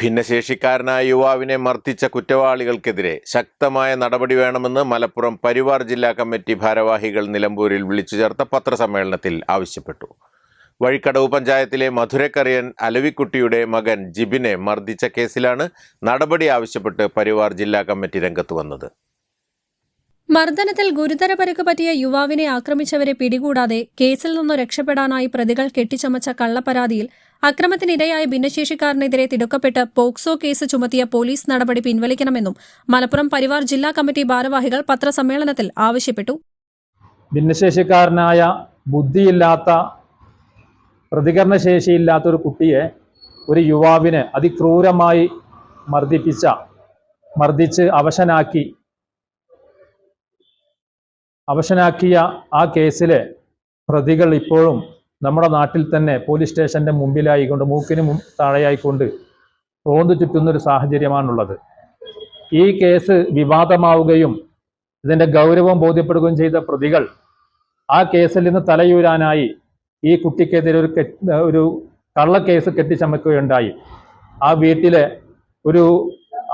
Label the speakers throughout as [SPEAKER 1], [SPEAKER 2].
[SPEAKER 1] ഭിന്നശേഷിക്കാരനായ യുവാവിനെ മർദ്ദിച്ച കുറ്റവാളികൾക്കെതിരെ ശക്തമായ നടപടി വേണമെന്ന് മലപ്പുറം പരിവാർ ജില്ലാ കമ്മിറ്റി ഭാരവാഹികൾ നിലമ്പൂരിൽ വിളിച്ചു ചേർത്ത പത്രസമ്മേളനത്തിൽ ആവശ്യപ്പെട്ടു. വഴിക്കടവ് പഞ്ചായത്തിലെ മധുരക്കറിയൻ അലവിക്കുട്ടിയുടെ മകൻ ജിബിനെ മർദ്ദിച്ച കേസിലാണ് നടപടി ആവശ്യപ്പെട്ട് പരിവാർ ജില്ലാ കമ്മിറ്റി രംഗത്ത് വന്നത്.
[SPEAKER 2] മർദ്ദനത്തിൽ ഗുരുതര പരുക്ക് പറ്റിയ യുവാവിനെ ആക്രമിച്ചവരെ പിടികൂടാതെ കേസിൽ നിന്നു രക്ഷപ്പെടാനായി പ്രതികൾ കെട്ടിച്ചമച്ച കള്ളപ്പരാതിയിൽ അക്രമത്തിനിരയായ ഭിന്നശേഷിക്കാരനെതിരെ തിടുക്കപ്പെട്ട് പോക്സോ കേസ് ചുമത്തിയ പോലീസ് നടപടി പിൻവലിക്കണമെന്നും മലപ്പുറം പരിവാർ ജില്ലാ കമ്മിറ്റി ഭാരവാഹികൾ പത്രസമ്മേളനത്തിൽ ആവശ്യപ്പെട്ടു.
[SPEAKER 3] ഭിന്നശേഷിക്കാരനായ ബുദ്ധിയില്ലാത്ത പ്രതികരണശേഷിയില്ലാത്ത ഒരു കുട്ടിയെ ഒരു യുവാവിനെ അതിക്രൂരമായി മർദ്ദിപ്പിച്ച മർദ്ദിച്ച് അവശനാക്കി അവശനാക്കിയ ആ കേസിലെ പ്രതികൾ ഇപ്പോഴും നമ്മുടെ നാട്ടിൽ തന്നെ പോലീസ് സ്റ്റേഷന്റെ മുമ്പിലായിക്കൊണ്ട് മൂക്കിന് താഴെയായിക്കൊണ്ട് റോന്ത് ചുറ്റുന്നൊരു സാഹചര്യമാണുള്ളത്. ഈ കേസ് വിവാദമാവുകയും ഇതിന്റെ ഗൗരവം ബോധ്യപ്പെടുകയും ചെയ്ത പ്രതികൾ ആ കേസിൽ നിന്ന് തലയൂരാനായി ഈ കുട്ടിക്കെതിരെ ഒരു ഒരു കള്ളക്കേസ് കെട്ടിച്ചമക്കുകയുണ്ടായി. ആ വീട്ടിലെ ഒരു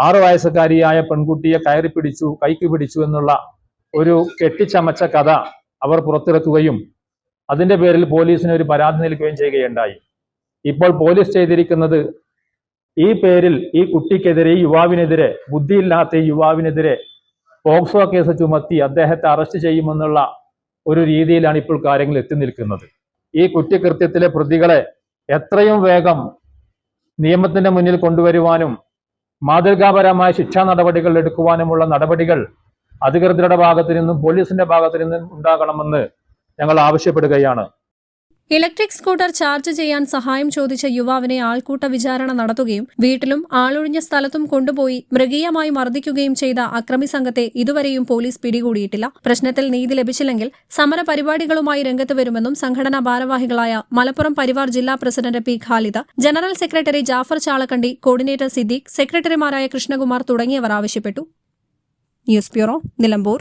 [SPEAKER 3] ആറു വയസ്സുകാരിയായ പെൺകുട്ടിയെ കയറി പിടിച്ചു കൈക്ക് പിടിച്ചു എന്നുള്ള ഒരു കെട്ടിച്ചമച്ച കഥ അവർ പുറത്തിറക്കുകയും അതിന്റെ പേരിൽ പോലീസിന് ഒരു പരാതി നൽകുകയും ചെയ്യുകയുണ്ടായി. ഇപ്പോൾ പോലീസ് ചെയ്തിരിക്കുന്നത് ഈ പേരിൽ ഈ കുട്ടിക്കെതിരെ ഈ യുവാവിനെതിരെ ബുദ്ധിയില്ലാത്ത ഈ യുവാവിനെതിരെ പോക്സോ കേസ് ചുമത്തി അദ്ദേഹത്തെ അറസ്റ്റ് ചെയ്യുമെന്നുള്ള ഒരു രീതിയിലാണ് ഇപ്പോൾ കാര്യങ്ങൾ എത്തി നിൽക്കുന്നത്. ഈ കുറ്റകൃത്യത്തിലെ പ്രതികളെ എത്രയും വേഗം നിയമത്തിന്റെ മുന്നിൽ കൊണ്ടുവരുവാനും മാതൃകാപരമായ ശിക്ഷാ നടപടികൾ എടുക്കുവാനുമുള്ള നടപടികൾ അധികൃതരുടെ ഭാഗത്തു നിന്നും പോലീസിന്റെ ഭാഗത്തു നിന്നും ഉണ്ടാകണമെന്ന് ഞങ്ങൾ ആവശ്യപ്പെടുകയാണ്.
[SPEAKER 2] ഇലക്ട്രിക് സ്കൂട്ടർ ചാർജ് ചെയ്യാൻ സഹായം ചോദിച്ച യുവാവിനെ ആൾക്കൂട്ട വിചാരണ നടത്തുകയും വീട്ടിലും ആളൊഴിഞ്ഞ സ്ഥലത്തും കൊണ്ടുപോയി മൃഗീയമായി മർദ്ദിക്കുകയും ചെയ്ത അക്രമി സംഘത്തെ ഇതുവരെയും പോലീസ് പിടികൂടിയിട്ടില്ല. പ്രശ്നത്തിൽ നീതി ലഭിച്ചില്ലെങ്കിൽ സമര പരിപാടികളുമായി രംഗത്ത് വരുമെന്നും സംഘടനാ ഭാരവാഹികളായ മലപ്പുറം പരിവാർ ജില്ലാ president P Khalid general secretary Jafar Chalakkandi coordinator Siddique സെക്രട്ടറിമാരായ കൃഷ്ണകുമാർ തുടങ്ങിയവർ ആവശ്യപ്പെട്ടു. News bureau Nilambur.